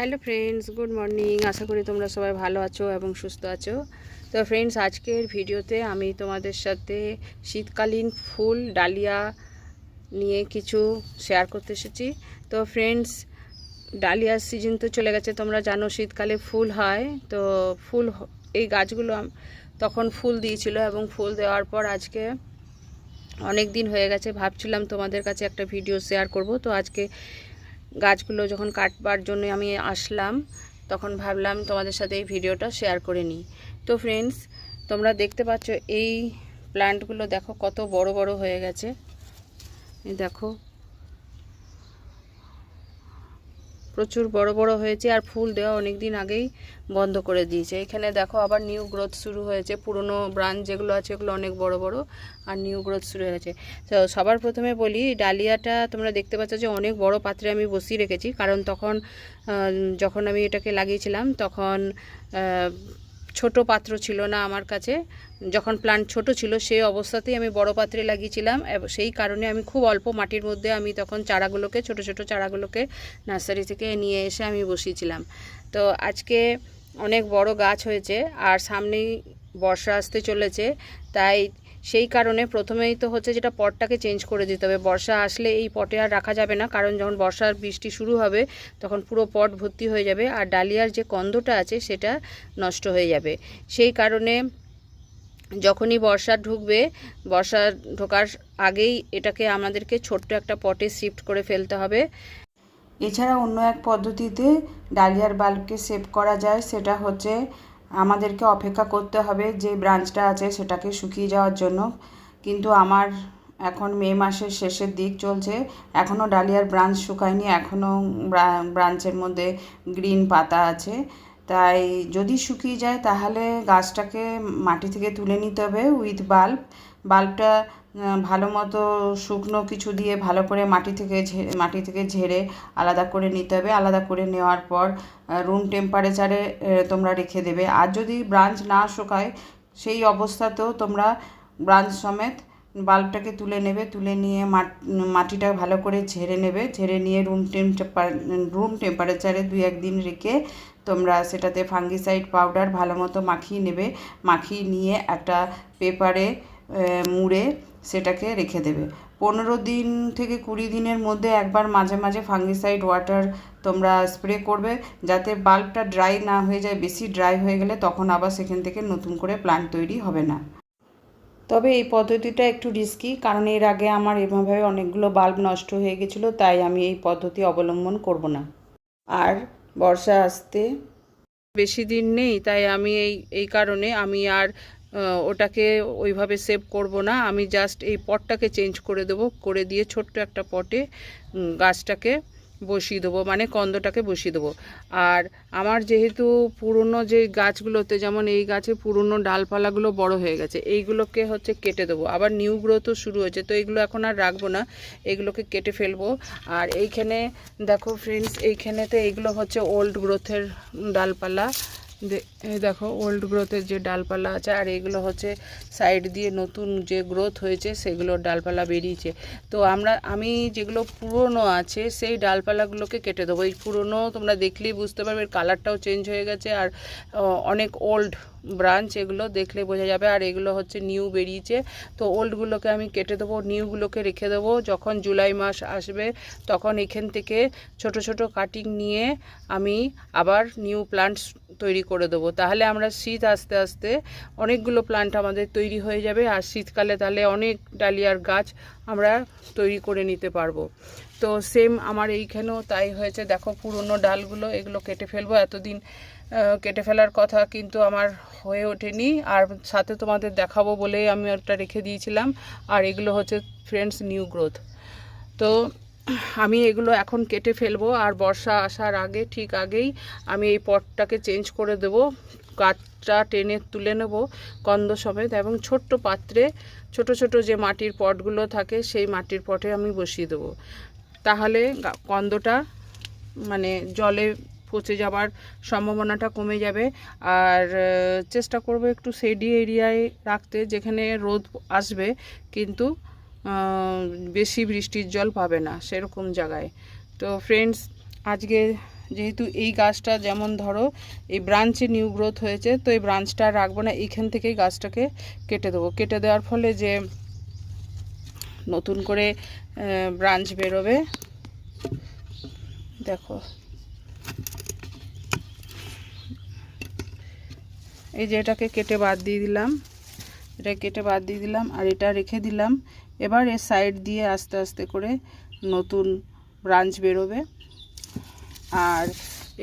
Hello friends good morning আশা করি তোমরা সবাই ভালো আছো এবং সুস্থ আছো। তো ফ্রেন্ডস আজকের ভিডিওতে আমি তোমাদের সাথে শীতকালীন ফুল, ডালিয়া নিয়ে কিছু শেয়ার করতে এসেছি। তো ফ্রেন্ডস ডালিয়ার সিজন তো চলে গেছে। তোমরা জানো শীতকালে ফুল হয়। তো, ফুল এই গাছগুলো তখন ফুল দিয়েছিল এবং ফুল দেওয়ার পর আজকে অনেক দিন হয়ে গেছে। ভাবছিলাম তোমাদের কাছে একটা ভিডিও শেয়ার করব। তো, আজকে গাছগুলো যখন কাটবার জন্য আমি আসলাম, তখন ভাবলাম তোমাদের সাথে এই ভিডিওটা শেয়ার করে নিই। তো ফ্রেন্ডস তোমরা দেখতে পাচ্ছ এই প্ল্যান্টগুলো দেখো কত বড় বড় হয়ে গেছে। দেখো প্রচুর বড় বড় হয়েছে আর ফুল দেওয়া অনেক দিন আগেই বন্ধ করে দিয়েছে। এখানে দেখো আবার নিউ গ্রোথ শুরু হয়েছে। পুরনো ব্রাঞ্চ যেগুলো আছে ওগুলো অনেক বড় বড় আর নিউ গ্রোথ শুরু হয়েছে তো সবার প্রথমে বলি, ডালিয়াটা তোমরা দেখতে পাচ্ছ যে অনেক বড় পাত্রে আমি বসিয়ে রেখেছি। কারণ তখন যখন আমি এটাকে লাগিয়েছিলাম, তখন ছোট পাত্র ছিল না আমার কাছে। যখন প্লান্ট ছোট ছিল সেই অবস্থাতেই আমি বড় পাত্রে লাগিয়েছিলাম। সেই কারণে আমি খুব অল্প মাটির মধ্যে আমি তখন চারাগুলোকে, ছোট ছোট চারাগুলোকে নার্সারি থেকে নিয়ে এসে আমি বসিয়েছিলাম। তো আজকে অনেক বড় গাছ হয়েছে, আর সামনেই বর্ষা আসতে চলেছে, তাই সেই কারণে প্রথমেই তো হচ্ছে যেটা পটটাকে চেঞ্জ করে দিতে হবে। বর্ষা আসলে এই পটে আর রাখা যাবে না, কারণ যখন বর্ষার বৃষ্টি শুরু হবে, তখন পুরো পট ভর্তি হয়ে যাবে আর ডালিয়ার যে কন্দটা আছে সেটা নষ্ট হয়ে যাবে। সেই কারণে যখনই বর্ষা ঢুকবে, বর্ষা ঢোকার আগেই এটাকে আমাদেরকে ছোট্ট একটা পটে শিফট করে ফেলতে হবে। এছাড়া অন্য এক পদ্ধতিতে ডালিয়ার বাল্বকে সেভ করা যায়, সেটা হচ্ছে আমাদেরকে অপেক্ষা করতে হবে যে ব্রাঞ্চটা আছে সেটাকে শুকিয়ে যাওয়ার জন্য। কিন্তু আমার এখন মে মাসের শেষের দিক চলছে। এখনও ডালিয়ার ব্রাঞ্চ শুকায়নি এখনও ব্রাঞ্চের মধ্যে গ্রিন পাতা আছে। তাই যদি শুকিয়ে যায় তাহলে গাছটাকে মাটি থেকে তুলে নিতে হবে উইথ বাল্ব। বাল্বটা ভালো মতো শুকনো কিছু দিয়ে ভালো করে মাটি থেকে মাটি থেকে ঝেড়ে আলাদা করে নিতে হবে। আলাদা করে নেওয়ার পর রুম টেম্পারেচারে তোমরা রেখে দেবে। আর যদি ব্রাঞ্চ না শুকায়, সেই অবস্থাতেও তোমরা ব্রাঞ্চ সমেত বাল্বটাকে তুলে নেবে। তুলে নিয়ে মাট- মাটিটা ভালো করে ঝেড়ে নেবে। ঝেড়ে নিয়ে রুম টেম্পার রুম টেম্পারেচারে দুই একদিন রেখে তোমরা সেটাতে ফাঙ্গিসাইড পাউডার ভালো মতো মাখিয়ে নেবে। মাখিয়ে নিয়ে একটা পেপারে মুড়ে সেটাকে রেখে দেবে। পনেরো দিন থেকে কুড়ি দিনের মধ্যে একবার মাঝে মাঝে ফাঙ্গিসাইড ওয়াটার তোমরা স্প্রে করবে, যাতে বাল্বটা ড্রাই না হয়ে যায়, বেশি ড্রাই হয়ে গেলে তখন আবার সেখান থেকে নতুন করে প্লান্ট তৈরি হবে না। তবে এই পদ্ধতিটা একটু রিস্কি কারণ এর আগে আমার এভাবে অনেকগুলো বাল্ব নষ্ট হয়ে গেছিল, তাই আমি এই পদ্ধতি অবলম্বন করব না। আর বর্ষা আসতে বেশি দিন নেই, তাই আমি এই এই কারণে আমি আর ওটাকে ওইভাবে সেভ করব না। আমি জাস্ট এই পটটাকে চেঞ্জ করে দেবো, করে দিয়ে ছোট্ট একটা পটে গাছটাকে বসিয়ে দেবো মানে কন্দটাকে বসিয়ে দেবো। আর আমার যেহেতু পুরনো যে গাছগুলোতে, যেমন এই গাছে পুরনো ডালপালাগুলো বড় হয়ে গেছে, এইগুলোকে হচ্ছে কেটে দেবো। আবার নিউ গ্রোথও শুরু হয়েছে, তো এইগুলো এখন আর রাখব না, এগুলোকে কেটে ফেলব। আর এইখানে দেখো ফ্রেন্ডস এইখানেতে এইগুলো হচ্ছে ওল্ড গ্রোথের ডালপালা। এই দেখো ওল্ড গ্রোথের যে ডালপালা আছে, আর এগুলো হচ্ছে সাইড দিয়ে নতুন যে গ্রোথ হয়েছে সেগুলোর ডালপালা বেরিয়েছে। তো আমরা, আমি যেগুলো পুরনো আছে, সেই ডালপালাগুলোকে কেটে দেবো। এই পুরনো তোমরা দেখলেই বুঝতে পারবে কালারটাও চেঞ্জ হয়ে গেছে, আর অনেক ওল্ড ব্রাঞ্চ এগুলো দেখলে বোঝা যাবে। আর এগুলো হচ্ছে নিউ বেরিয়েছে। তো ওল্ডগুলোকে আমি কেটে দেবো নিউগুলোকে রেখে দেবো। যখন জুলাই মাস আসবে, তখন এখান থেকে ছোট ছোট কাটিং নিয়ে আমি আবার নিউ প্লান্টস তৈরি করে দেবো। তাহলে আমরা শীত আস্তে আস্তে অনেকগুলো প্লান্ট আমাদের তৈরি হয়ে যাবে। আর শীতকালে তাহলে অনেক ডালিয়ার গাছ আমরা তৈরি করে নিতে পারব। তো সেম আমার এইখানেও তাই হয়েছে। দেখো পুরনো ডালগুলো এগুলো কেটে ফেলব। এতদিন কেটে ফেলার কথা কিন্তু আমার হয়ে ওঠেনি। আর সাথে তোমাদের দেখাবো বলেই আমি ওটা রেখে দিয়েছিলাম। আর এগুলো হচ্ছে ফ্রেন্ডস নিউ গ্রোথ তো আমি এগুলো এখন কেটে ফেলব। আর বর্ষা আসার আগে, ঠিক আগেই আমি এই পটটাকে চেঞ্জ করে দেব। গাছটা টেনে তুলে নেব কন্দ সমেত। এবং ছোট্ট পাত্রে ছোট ছোট যে মাটির পটগুলো থাকে, সেই মাটির পটে আমি বসিয়ে দেবো। তাহলে কন্দটা মানে জলে পচে যাবার সম্ভাবনাটা কমে যাবে। আর চেষ্টা করব একটু সেডি এরিয়ায় রাখতে যেখানে রোদ আসবে, কিন্তু বেশি বৃষ্টির জল পাবে না সেরকম জায়গায়। তো ফ্রেন্ডস আজকে যেহেতু এই গাছটা যেমন ধরো, এই ব্রাঞ্চে নিউ গ্রোথ হয়েছে, তো এই ব্রাঞ্চটা রাখব না, এইখান থেকেই গাছটাকে কেটে দেবো। কেটে দেওয়ার ফলে যে নতুন করে ব্রাঞ্চ বেরোবে, দেখো। এই যে এটাকে কেটে বাদ দিয়ে দিলাম। এটা কেটে বাদ দিয়ে দিলাম আর এটা রেখে দিলাম। এবার এর সাইড দিয়ে আস্তে আস্তে করে নতুন ব্রাঞ্চ বেরোবে। আর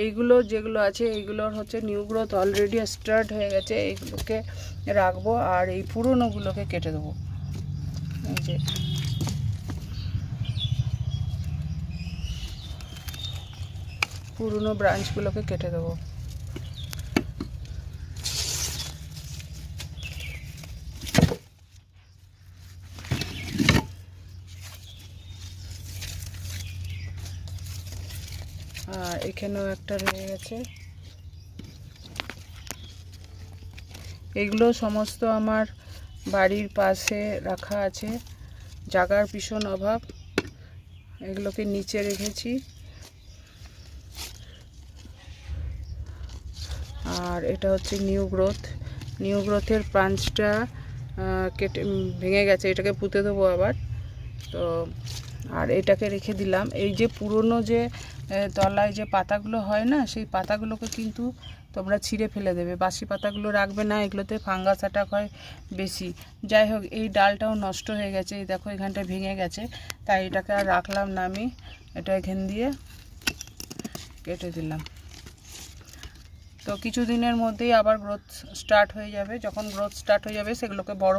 এইগুলো যেগুলো আছে, এইগুলোর হচ্ছে নিউ গ্রোথ অলরেডি স্টার্ট হয়ে গেছে। এইগুলোকে রাখব আর এই পুরনোগুলোকে কেটে দেবো। এই যে। পুরনো ব্রাঞ্চগুলোকে কেটে দেবো আর এখানেও একটা রয়ে গেছে। এগুলো সমস্ত আমার বাড়ির পাশে রাখা আছে। জাগার ভীষণ অভাব। এগুলোকে নিচে রেখেছি। আর এটা হচ্ছে নিউ গ্রোথ। নিউ গ্রোথের প্রাঞ্চটা কেটে ভেঙে গেছে। এটাকে পুঁতে দেবো আবার। তো, আর এটাকে রেখে দিলাম। এই যে পুরনো যে তলায় যে পাতাগুলো হয় না, সেই পাতাগুলোকে কিন্তু তোমরা ছিঁড়ে ফেলে দেবে। বাসি পাতাগুলো রাখবে না, এগুলোতে ফাঙ্গাস অ্যাটাক হয় বেশি। যাই হোক, এই ডালটাও নষ্ট হয়ে গেছে, এই দেখো এখানটা ভেঙে গেছে। তাই এটাকে আর রাখলাম না আমি, এটা এখান দিয়ে কেটে দিলাম। তো কিছু দিনের মধ্যেই আবার গ্রোথ স্টার্ট হয়ে যাবে। যখন গ্রোথ স্টার্ট হয়ে যাবে, সেগুলোকে বড়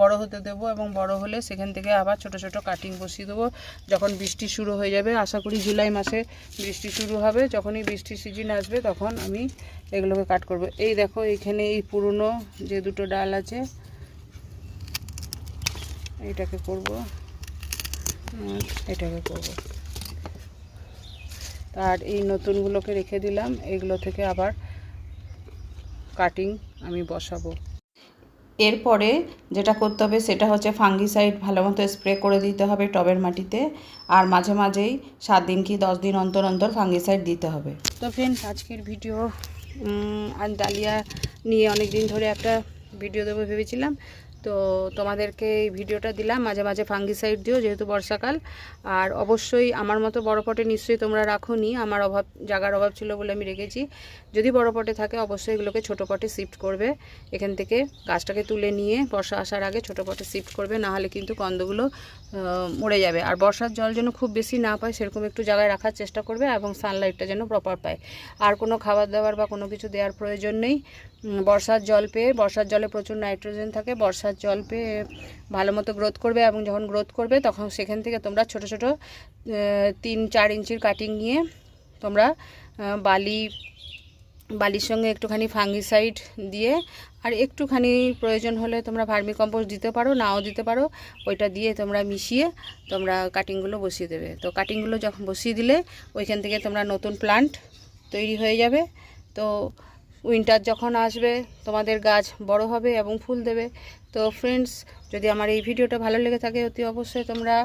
বড় হতে দেবো এবং বড় হলে সেখান থেকে আবার ছোট ছোট কাটিং বসিয়ে দেবো। যখন বৃষ্টি শুরু হয়ে যাবে, আশা করি জুলাই মাসে বৃষ্টি শুরু হবে। যখনই বৃষ্টির সিজন আসবে, তখন আমি এগুলোকে কাট করব। এই দেখো, এইখানে এই পুরনো যে দুটো ডাল আছে এটাকে করব। এটাকে করব। আর এই নতুনগুলোকে রেখে দিলাম। এইগুলো থেকে আবার কাটিং আমি বসাবো। এরপরে যেটা করতে হবে সেটা হচ্ছে ফাঙ্গিসাইড ভালো মতো স্প্রে করে দিতে হবে টবের মাটিতে আর মাঝে মাঝেই সাত দিন কি দশ দিন অন্তর অন্তর ফাঙ্গিসাইড দিতে হবে। তো ফ্রেন্ডস আজকের ভিডিও আর ডালিয়া নিয়ে অনেক দিন ধরে একটা ভিডিও দেবো ভেবেছিলাম। তো তোমাদেরকে এই ভিডিওটা দিলাম। মাঝে মাঝে ফাঙ্গিসাইড দিও যেহেতু বর্ষাকাল। আর অবশ্যই আমার মতো বড় পটে নিশ্চয়ই তোমরা রাখো নি আমার অভাব জায়গার অভাব ছিল বলে আমি রেখেছি। যদি বড় পটে থাকে, অবশ্যই এগুলোকে ছোট পটে শিফট করবে। এখান থেকে গাছটাকে তুলে নিয়ে বর্ষা আসার আগে ছোট পটে শিফট করবে, না হলে কিন্তু কন্দগুলো মরে যাবে। আর বর্ষার জল যেন খুব বেশি না পায়, সেরকম একটু জায়গায় রাখার চেষ্টা করবে এবং সানলাইটটা যেন প্রপার পায়। আর কোনো খাবার দাবার বা কোনো কিছু দেওয়ার প্রয়োজন নেই। বর্ষার জল পেয়ে, বর্ষার জলে প্রচুর নাইট্রোজেন থাকে, বর্ষার জল পেয়ে ভালো মতো গ্রোথ করবে এবং যখন গ্রোথ করবে তখন সেখান থেকে তোমরা ছোট ছোট তিন চার ইঞ্চির কাটিং নিয়ে তোমরা বালি, বালির সঙ্গে একটুখানি ফাঙ্গিসাইড দিয়ে আর একটুখানি প্রয়োজন হলে তোমরা ভার্মি কম্পোস্ট দিতে পারো, নাও দিতে পারো, ওইটা দিয়ে তোমরা মিশিয়ে তোমরা কাটিংগুলো বসিয়ে দেবে। তো কাটিংগুলো যখন বসিয়ে দিলে ওইখান থেকে তোমরা নতুন প্লান্ট তৈরি হয়ে যাবে। তো উইন্টার যখন আসবে, তোমাদের গাছ বড় হবে এবং ফুল দেবে। তো ফ্রেন্ডস যদি আমার এই ভিডিওটা ভালো লেগে থাকে, অতি অবশ্যই তোমরা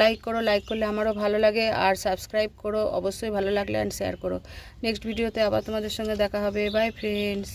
লাইক করো। লাইক করলে আমারও ভালো লাগে। আর সাবস্ক্রাইব করো। অবশ্যই ভালো লাগলে অ্যান্ড শেয়ার করো। নেক্সট ভিডিওতে আবার তোমাদের সঙ্গে দেখা হবে। By friends